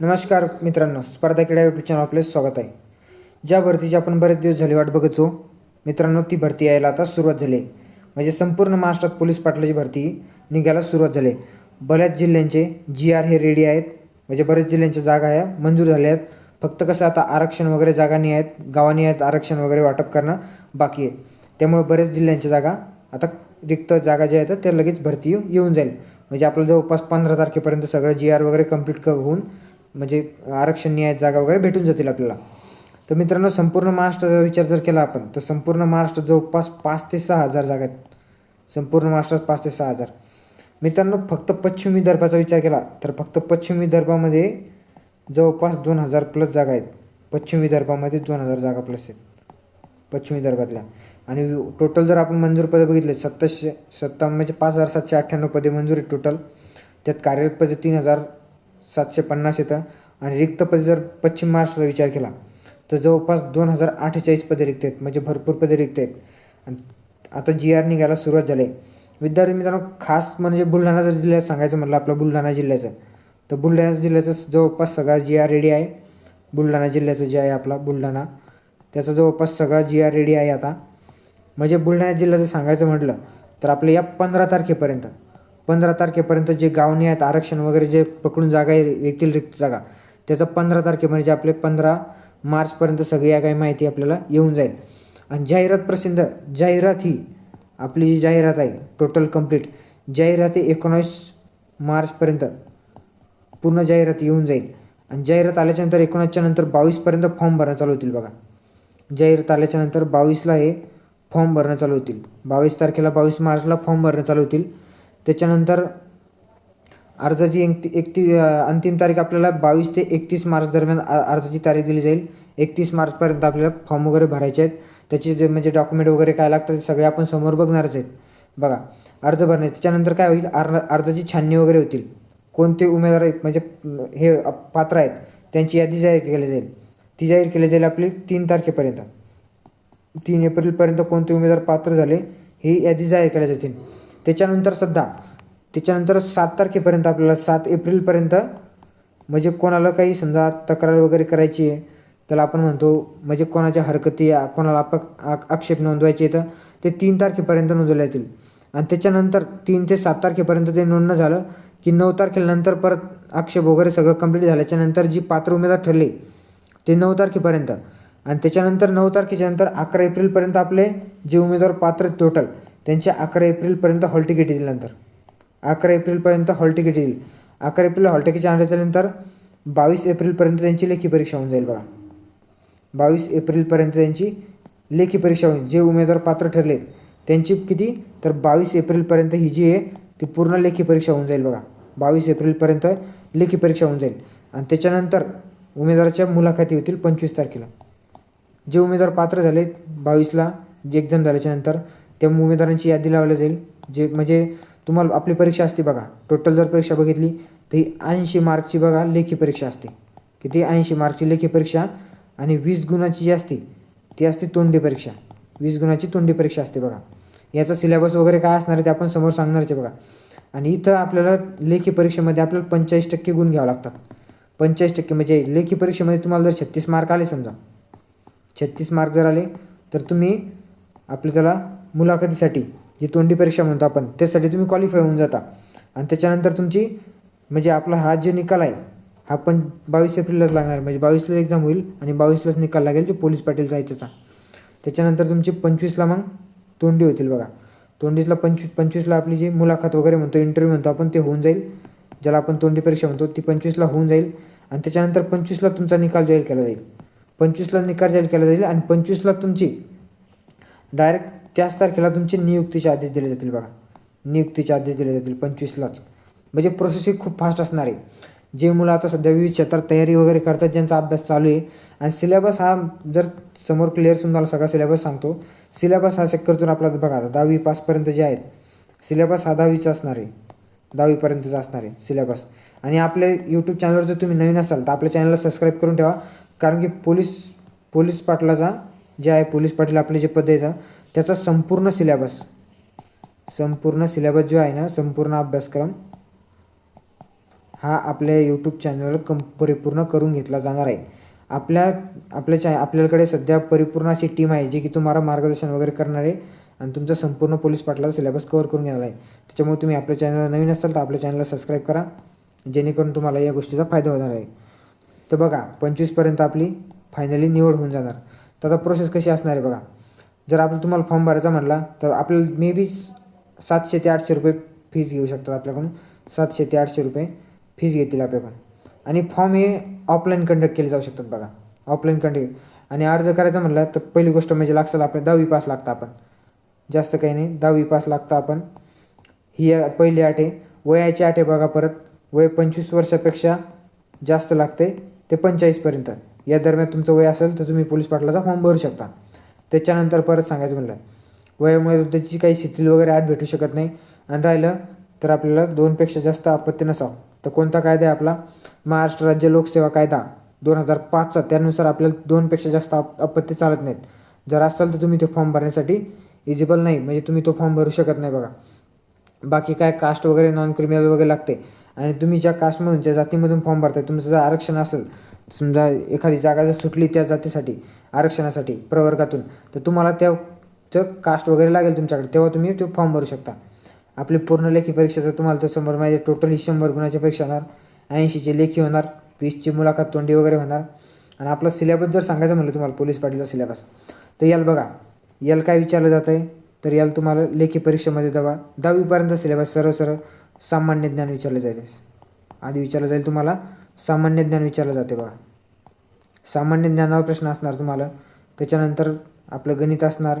नमस्कार मित्रांनो स्पर्धा क्रीडा यूट्यूब चॅनल आपले स्वागत आहे. ज्या भरतीची आपण बरेच दिवस झाले वाट बघतो मित्रांनो ती भरती यायला आता सुरुवात झाली आहे. म्हणजे संपूर्ण महाराष्ट्रात पोलीस पाटलाची भरती निघायला सुरुवात झाली आहे. बऱ्याच जिल्ह्यांचे जी आर हे रेडी आहेत. म्हणजे बऱ्याच जिल्ह्यांच्या जागा ह्या मंजूर झाल्या आहेत. फक्त कसं आता आरक्षण वगैरे जागानी आहेत गावानी आहेत आरक्षण वगैरे वाटप करणं बाकी आहे. त्यामुळे बऱ्याच जिल्ह्यांच्या जागा आता रिक्त जागा ज्या आहेत त्या लगेच भरती येऊन जाईल. म्हणजे आपलं जवळपास पंधरा तारखेपर्यंत सगळं जी आर वगैरे कंप्लीट होऊन म्हणजे आरक्षण न्याय जागा वगैरे भेटून जातील आपल्याला. तर मित्रांनो संपूर्ण महाराष्ट्राचा विचार जर केला आपण तर संपूर्ण महाराष्ट्र जवळपास पाच ते सहा हजार जागा आहेत. संपूर्ण महाराष्ट्रात पाच ते सहा हजार. मित्रांनो फक्त पश्चिम विदर्भाचा विचार केला तर फक्त पश्चिम विदर्भामध्ये जवळपास दोन हजार प्लस जागा आहेत. पश्चिम विदर्भामध्ये दोन हजार जागा प्लस आहेत. पश्चिम विदर्भातल्या. आणि टोटल जर आपण मंजूर पदे बघितले सत्ताशे सत्ता म्हणजे पाच हजार सातशे अठ्ठ्याण्णव पदे मंजूर आहेत टोटल त्यात कार्यरत पदे तीन हजार सातशे पन्नास येतं. आणि रिक्त पदे जर पश्चिम महाराष्ट्राचा विचार केला तर जवळपास दोन हजार अठ्ठेचाळीस पदे रिक्त आहेत. म्हणजे भरपूर पदे रिक्त आहेत. आणि आता जी आर निघायला सुरुवात झाली आहे. विद्यार्थी मित्रांनो खास म्हणजे बुलढाणा जर जिल्ह्यात सांगायचं म्हटलं आपलं बुलढाणा जिल्ह्याचं तर बुलढाणा जिल्ह्याचं जवळपास सगळा जी आर रेडी आहे. बुलढाणा जिल्ह्याचं जे आहे आपला बुलढाणा त्याचा जवळपास सगळा जी आर रेडी आहे आता. म्हणजे बुलढाणा जिल्ह्याचं सांगायचं म्हटलं तर आपलं या पंधरा तारखेपर्यंत पंधरा तारखेपर्यंत जे गावणी आहेत आरक्षण वगैरे जे पकडून जागा येतील रिक्त जागा त्याचं पंधरा तारखे म्हणजे आपले पंधरा मार्चपर्यंत सगळी या काही माहिती आपल्याला येऊन जाईल. आणि जाहिरात प्रसिद्ध जाहिरात ही आपली जी जाहिरात आहे टोटल कंप्लीट जाहिरात ही एकोणावीस मार्चपर्यंत पूर्ण जाहिरात येऊन जाईल. आणि जाहिरात आल्याच्यानंतर एकोणासच्या नंतर बावीसपर्यंत फॉर्म भरणं चालू होतील बघा. जाहिरात आल्याच्यानंतर बावीसला हे फॉर्म भरणं चालू होतील. बावीस तारखेला बावीस मार्चला फॉर्म भरणं चालू होतील. त्याच्यानंतर अर्जाची एक एकती अंतिम तारीख आपल्याला बावीस ते एकतीस मार्च दरम्यान अर्जाची तारीख दिली जाईल. एकतीस मार्चपर्यंत आपल्याला फॉर्म वगैरे भरायचे आहेत. त्याचे जे म्हणजे डॉक्युमेंट वगैरे काय लागतात ते सगळे आपण समोर बघणारच आहेत. बघा अर्ज भरणे त्याच्यानंतर काय होईल? अर् अर्जाची छाननी वगैरे होतील. कोणते उमेदवार आहेत? म्हणजे हे पात्र आहेत? त्यांची यादी जाहीर केली जाईल. ती जाहीर केली जाईल आपली तीन तारखेपर्यंत. तीन एप्रिलपर्यंत कोणते उमेदवार पात्र झाले? ही यादी जाहीर केल्या जातील. त्याच्यानंतर सध्या त्याच्यानंतर सात तारखेपर्यंत आपल्याला सात एप्रिलपर्यंत म्हणजे कोणाला काही समजा तक्रार वगैरे करायची आहे त्याला आपण म्हणतो म्हणजे कोणाच्या हरकती कोणाला आप आ- आक्षेप नोंदवायचे तर ते तीन तारखेपर्यंत नोंदवल्या येतील आणि त्याच्यानंतर तीन ते सात तारखेपर्यंत ते नोंदणं झालं की नऊ तारखेनंतर परत आक्षेप वगैरे सगळं कंप्लीट झाल्याच्यानंतर जी पात्र उमेदवार ठरले ते नऊ तारखेपर्यंत. आणि त्याच्यानंतर नऊ तारखेच्या नंतर अकरा एप्रिलपर्यंत आपले जे उमेदवार पात्र टोटल त्यांचे अकरा एप्रिलपर्यंत हॉल तिकीट येईल नंतर. अकरा एप्रिलपर्यंत हॉल तिकीट येईल. अकरा एप्रिल हॉल तिकीट आणल्याच्यानंतर बावीस एप्रिलपर्यंत त्यांची लेखी परीक्षा होऊन जाईल बघा. बावीस एप्रिलपर्यंत त्यांची लेखी परीक्षा होईल. जे उमेदवार पात्र ठरले त्यांची किती? तर बावीस एप्रिलपर्यंत ही जी आहे ती पूर्ण लेखी परीक्षा होऊन जाईल बघा. बावीस एप्रिलपर्यंत लेखी परीक्षा होऊन जाईल. आणि त्याच्यानंतर उमेदवाराच्या मुलाखती होतील पंचवीस तारखेला. जे उमेदवार पात्र झाले बावीसला जे एक्झाम झाल्याच्यानंतर त्या उमेदवारांची यादी लावली जाईल. जे म्हणजे तुम्हाला आपली परीक्षा असते बघा. टोटल जर परीक्षा बघितली तर ही ऐंशी मार्कची बघा लेखी परीक्षा असते. किती? ऐंशी मार्कची लेखी परीक्षा आणि वीस गुणाची जी असते ती असते तोंडी परीक्षा. वीस गुणाची तोंडी परीक्षा असते बघा. याचा सिलेबस वगैरे काय असणार आहे ते आपण समोर सांगणारचे बघा. आणि इथं आपल्याला लेखी परीक्षेमध्ये आपल्याला पंचेचाळीस टक्के गुण घ्यावे लागतात. पंचेचाळीस टक्के म्हणजे लेखी परीक्षेमध्ये तुम्हाला जर छत्तीस मार्क आले समजा छत्तीस मार्क जर आले तर तुम्ही आपले त्याला मुलाखतीसाठी जी तोंडी परीक्षा म्हणतो आपण त्यासाठी तुम्ही क्वालिफाय होऊन जाता. आणि त्याच्यानंतर तुमची म्हणजे आपला हा जे निकाल आहे हा पण बावीस एप्रिललाच लागणार. म्हणजे बावीसला एक्झाम होईल आणि बावीसलाच निकाल लागेल जे पोलीस पाटीलचा आहे त्याचा त्याच्यानंतर तुमची पंचवीसला मग तोंडी होतील बघा. तोंडीसला पंचवीस पंचवीसला आपली जी मुलाखत वगैरे म्हणतो इंटरव्ह्यू म्हणतो आपण ते होऊन जाईल. ज्याला आपण तोंडी परीक्षा म्हणतो ती पंचवीसला होऊन जाईल. आणि त्याच्यानंतर पंचवीसला तुमचा निकाल जाहीर केला जाईल. पंचवीसला निकाल जाहीर केला जाईल आणि पंचवीसला तुमची डायरेक्ट त्याच तारखेला तुमचे नियुक्तीचे आदेश दिले जातील बघा. नियुक्तीचे आदेश दिले जातील पंचवीसलाच. म्हणजे प्रोसेस ही खूप फास्ट असणार आहे. जे मुलं आता सध्या विविध क्षेत्रात तयारी वगैरे करतात ज्यांचा अभ्यास चालू आहे आणि सिलेबस हा जर समोर क्लिअर तुम्हाला सगळा सिलेबस सांगतो. सिलेबस हा शक्यतो आपला बघा दहावी पासपर्यंत जे आहेत सिलेबस हा दहावीचा असणार आहे. दहावीपर्यंतचा असणार आहे सिलेबस आणि आपल्या यूट्यूब चॅनलवर जर तुम्ही नवीन असाल तर आपल्या चॅनलला सबस्क्राईब करून ठेवा. कारण की पोलीस पोलीस पाटलाचा जे आहे पोलीस पाटील आपले जे पद आहेत त्याचा संपूर्ण सिलेबस संपूर्ण सिलेबस जो आहे ना संपूर्ण अभ्यासक्रम हा आपल्या यूट्यूब चॅनलवर कम परिपूर्ण करून घेतला जाणार आहे. आपल्या आपल्या चॅ आपल्याकडे सध्या परिपूर्ण अशी टीम आहे जी की तुम्हाला मार्गदर्शन वगैरे करणार आहे आणि तुमचा संपूर्ण पोलीस पाटलाचा सिलेबस कवर करून घेणार आहे. त्याच्यामुळे तुम्ही आपल्या चॅनलला नवीन असाल तर आपल्या चॅनलला सबस्क्राईब करा जेणेकरून तुम्हाला या गोष्टीचा फायदा होणार आहे. तर बघा पंचवीसपर्यंत आपली फायनली निवड होऊन जाणार. तर आता प्रोसेस कशी असणार आहे बघा. जर आपलं तुम्हाला फॉर्म भरायचा म्हणला तर आपल्याला मे बी सातशे ते आठशे रुपये फीज घेऊ शकतात आपल्याकडून. सातशे ते आठशे रुपये फीज घेतील आपल्याकडून. आणि फॉर्म हे ऑफलाईन कंडक्ट केले जाऊ शकतात बघा. ऑफलाईन कंडक्ट आणि अर्ज करायचा म्हटलं तर पहिली गोष्ट म्हणजे लागतं आपल्याला दहावी पास लागतं आपण. जास्त काही नाही दहावी पास लागतं आपण. ही पहिली आठ आहे. वयाची आठ आहे बघा परत. वय पंचवीस वर्षापेक्षा जास्त लागते. ते पंचेचाळीसपर्यंत या दरम्यान तुमचं वय असेल तर तुम्ही पोलीस पाटलाचा फॉर्म भरू शकता. त्याच्यानंतर परत सांगायचं म्हणलं. वयामुळे त्याची काही शिथिल वगैरे आठ भेटू शकत नाही. आणि राहिलं तर आपल्याला दोनपेक्षा जास्त आपत्ती नसावं. तर कोणता कायदा आहे आपला? महाराष्ट्र राज्य लोकसेवा कायदा दोन हजार पाचचा. त्यानुसार आपल्याला दोनपेक्षा जास्त आप आपत्ती चालत नाहीत. जर असाल तर तुम्ही ते फॉर्म भरण्यासाठी इजिबल नाही. म्हणजे तुम्ही तो फॉर्म भरू शकत नाही बघा. बाकी काय कास्ट वगैरे नॉन क्रिमिनल वगैरे लागते. आणि तुम्ही ज्या कास्टमधून ज्या जातीमधून फॉर्म भरताय तुमचं जर आरक्षण असेल समजा एखादी जागा जर सुटली त्या जातीसाठी आरक्षणासाठी प्रवर्गातून तर तुम्हाला त्या कास्ट वगैरे लागेल तुमच्याकडे तेव्हा तुम्ही तो फॉर्म भरू शकता. आपली पूर्ण लेखी परीक्षेचं तुम्हाला तर समोर माहिती टोटली शंभर गुणाची परीक्षा होणार ऐंशीची लेखी होणार वीसची मुलाखत तोंडी वगैरे होणार आणि आपला सिलेबस जर सांगायचं म्हणलं तुम्हाला पोलीस पाटीलचा सिलेबस तर याल बघा याल काय विचारलं जातं आहे तर याला तुम्हाला लेखी परीक्षेमध्ये दवा दहावीपर्यंत सिलेबस सरळ सरळ सामान्य ज्ञान विचारलं जाईल. आधी विचारलं जाईल तुम्हाला सामान्य ज्ञान विचारलं जाते बघा सामान्य ज्ञानावर प्रश्न असणार तुम्हाला. त्याच्यानंतर आपलं गणित असणार.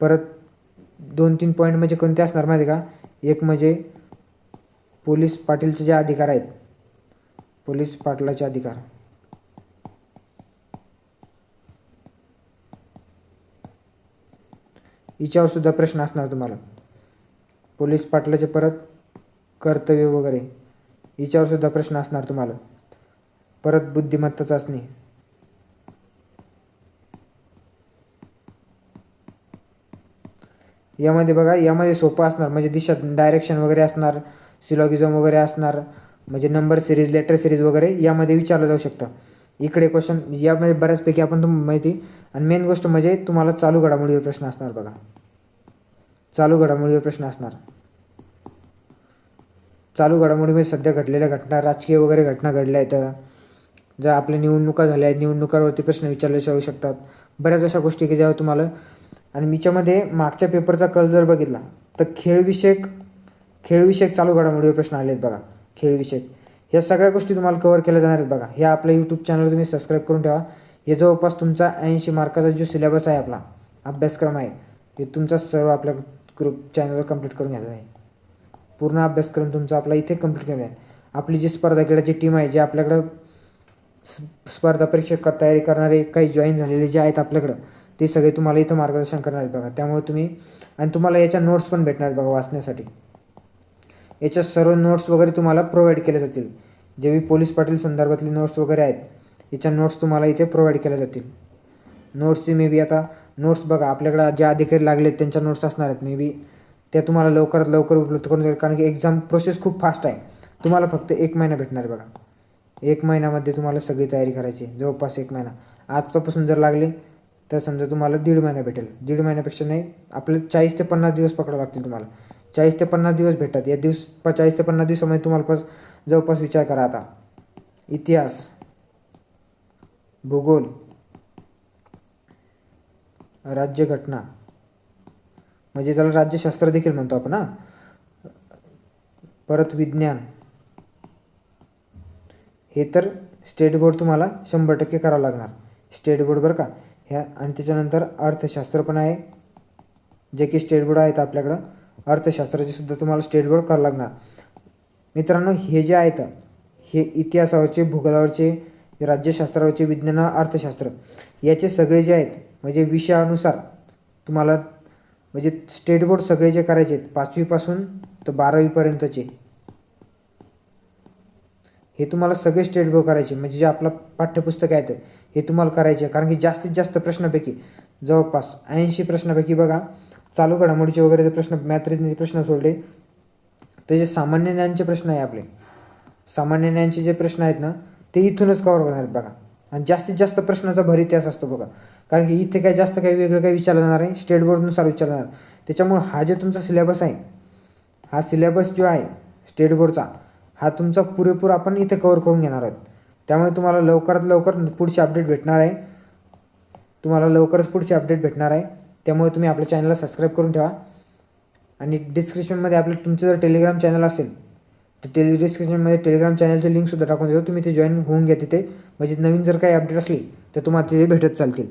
परत दोन तीन पॉईंट म्हणजे कोणते असणार माहिती का? एक म्हणजे पोलीस पाटीलचे जे अधिकार आहेत. पोलीस पाटलाचे अधिकार. हिच्यावर सुद्धा प्रश्न असणार तुम्हाला. पोलीस पाटलाचे परत कर्तव्य वगैरे. हिच्यावर सुद्धा प्रश्न असणार तुम्हाला. परत बुद्धिमत्ता चाचणी. यामध्ये बघा यामध्ये सोपं असणार म्हणजे दिशा डायरेक्शन वगैरे असणार सिलॉगिझम वगैरे असणार म्हणजे नंबर सिरीज लेटर सिरीज वगैरे यामध्ये विचारलं जाऊ शकतं. इकडे क्वेश्चन यामध्ये बऱ्याचपैकी आपण तुम माहिती आणि मेन गोष्ट म्हणजे तुम्हाला चालू घडामोडीवर प्रश्न असणार बघा. चालू घडामोडीवर प्रश्न असणार. चालू घडामोडीमध्ये सध्या घडलेल्या घटना राजकीय वगैरे घटना घडल्या आहेत जर आपल्या निवडणुका झाल्या आहेत निवडणुकांवरती प्रश्न विचारले जाऊ शकतात. बऱ्याच अशा गोष्टी की ज्यावर तुम्हाला आणि मीच्यामध्ये मागच्या पेपरचा कल जर बघितला तर खेळविषयक खेळविषयक चालू घडामोडीवर प्रश्न आले आहेत बघा खेळविषयक ह्या सगळ्या गोष्टी तुम्हाला कवर केल्या जाणार आहेत बघा. हे आपल्या यूट्यूब चॅनल तुम्ही सबस्क्राईब करून ठेवा. हे जवळपास तुमचा ऐंशी मार्काचा जो सिलेबस आहे आपला अभ्यासक्रम आहे ते तुमचा सर्व आपल्या ग्रुप चॅनलवर कंप्लीट करून घ्यायचा आहे. पूर्ण अभ्यासक्रम तुमचा आपला इथे कंप्लीट केला आहे आपली जी स्पर्धा खेळाची टीम आहे जे आपल्याकडं स्पर्धा परीक्षक तयारी करणारे काही जॉईन झालेले जे आहेत आपल्याकडं ते सगळे तुम्हाला इथं मार्गदर्शन करणार आहेत बघा. त्यामुळे तुम्ही आणि तुम्हाला याच्या नोट्स पण भेटणार आहेत बघा वाचण्यासाठी. याच्या सर्व नोट्स वगैरे तुम्हाला प्रोव्हाइड केले जातील. जे मी पोलीस पाटील संदर्भातले नोट्स वगैरे आहेत याच्या नोट्स तुम्हाला इथे प्रोव्हाइड केल्या जातील. नोट्सचे मे बी आता नोट्स बघा आपल्याकडे जे अधिकारी लागले त्यांच्या नोट्स असणार आहेत. मे बी त्या तुम्हाला लवकरात लवकर उपलब्ध करून जाईल कारण की एक्झाम प्रोसेस खूप फास्ट आहे. तुम्हाला फक्त एक महिना भेटणार आहे बघा. एक महिन्यामध्ये तुम्हाला सगळी तयारी करायची. जवळपास एक महिना. आजपासून जर लागले तर समजा तुम्हाला दीड महिना भेटेल. दीड महिन्यापेक्षा नाही आपले चाळीस ते पन्नास दिवस पकडावं लागतील तुम्हाला. चाळीस ते पन्नास दिवस भेटतात. या दिवस प चाळीस ते पन्नास दिवसामध्ये तुम्हाला पास जवळपास विचार करा आता. इतिहास भूगोल राज्यघटना म्हणजे ज्याला राज्यशास्त्र देखील म्हणतो आपण हां. परत विज्ञान. हे तर स्टेट बोर्ड तुम्हाला शंभर टक्के करावं लागणार. स्टेट बोर्ड बरं का. ह्या आणि त्याच्यानंतर अर्थशास्त्र पण आहे. जे की स्टेट बोर्ड आहेत आपल्याकडं अर्थशास्त्राचे सुद्धा तुम्हाला स्टेट बोर्ड करावं लागणार. मित्रांनो हे जे आहेत हे इतिहासावरचे भूगोलावरचे राज्यशास्त्रावरचे विज्ञान अर्थशास्त्र याचे सगळे जे आहेत म्हणजे विषयानुसार तुम्हाला म्हणजे स्टेट बोर्ड सगळे जे करायचे आहेत पाचवीपासून तर बारावीपर्यंतचे. हे तुम्हाला सगळे स्टेट बोर्ड करायचे म्हणजे जे आपलं पाठ्यपुस्तक आहे हे तुम्हाला करायचे कारण की जास्तीत जास्त प्रश्नापैकी जवळपास ऐंशी प्रश्नापैकी बघा चालू घडामोडीचे वगैरे प्रश्न मॅथ्रिजने प्रश्न सोडले तर जे सामान्य ज्ञानचे प्रश्न आहे आपले. सामान्य ज्ञानचे जे प्रश्न आहेत ना ते इथूनच कवर होणार आहेत बघा. आणि जास्तीत जास्त प्रश्नाचा भर इतिहास असतो बघा. कारण की इथे काय जास्त काही वेगळं काही विचारलं जाणार आहे स्टेट बोर्डनुसार विचारलं जाणार. त्याच्यामुळं हा जो तुमचा सिलेबस आहे हा सिलेबस जो आहे स्टेट बोर्डचा हा तुमचा पुरेपूर आपण इथे कवर करून घेणार आहोत. त्यामुळे तुम्हाला लवकरात लवकर पुढची अपडेट भेटणार आहे. तुम्हाला लवकरच पुढची अपडेट भेटणार आहे. त्यामुळे तुम्ही आपल्या चॅनलला सबस्क्राईब करून ठेवा. आणि डिस्क्रिप्शनमध्ये आपलं तुमचं जर टेलिग्राम चॅनल असेल तर डिस्क्रिप्शनमध्ये टेलिग्राम चॅनलची लिंकसुद्धा टाकून देतो. तुम्ही ते जॉईन होऊन घ्या तिथे. म्हणजे नवीन जर काही अपडेट असली तर तुम्हाला तिथे भेटत चालतील.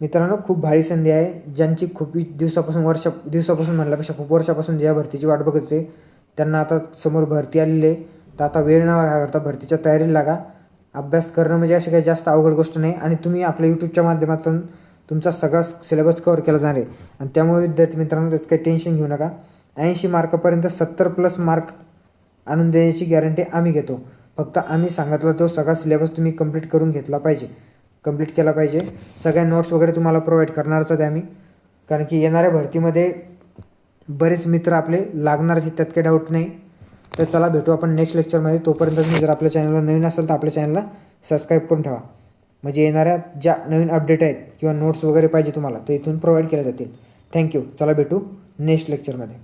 मित्रांनो खूप भारी संधी आहे. ज्यांची खूप दिवसापासून वर्ष दिवसापासून म्हणल्यापेक्षा खूप वर्षापासून ज्या भरतीची वाट बघत आहे त्यांना आता समोर भरती आलेली आहे. तर आता वेळ न करता भरतीच्या तयारीला लागा. अभ्यास करणं म्हणजे अशी काही जास्त अवघड गोष्ट नाही. आणि तुम्ही आपल्या यूट्यूबच्या माध्यमातून तुमचा सगळा सिलेबस कवर केला जाणार आहे. आणि त्यामुळे विद्यार्थी मित्रांनो त्याचं काही टेन्शन घेऊ नका. ऐंशी मार्कापर्यंत सत्तर प्लस मार्क आणून देण्याची गॅरंटी आम्ही घेतो. फक्त आम्ही सांगितला तो सगळा सिलेबस तुम्ही कंप्लीट करून घेतला पाहिजे. कंप्लीट केला पाहिजे. सगळ्या नोट्स वगैरे तुम्हाला प्रोव्हाइड करणारच आहे आम्ही. कारण की येणाऱ्या भरतीमध्ये बरेच मित्र आपले लागणारचे त्यात काही डाऊट नाही. तर चला भेटू आपण नेक्स्ट लेक्चरमध्ये तोपर्यंत तुम्ही जर आपल्या चॅनलवर नवीन असेल तर आपल्या चॅनलला सबस्क्राईब करून ठेवा. म्हणजे येणाऱ्या ज्या नवीन अपडेट आहेत किंवा नोट्स वगैरे पाहिजे तुम्हाला ते इथून प्रोव्हाइड केल्या जातील. थँक्यू चला भेटू नेक्स्ट लेक्चरमध्ये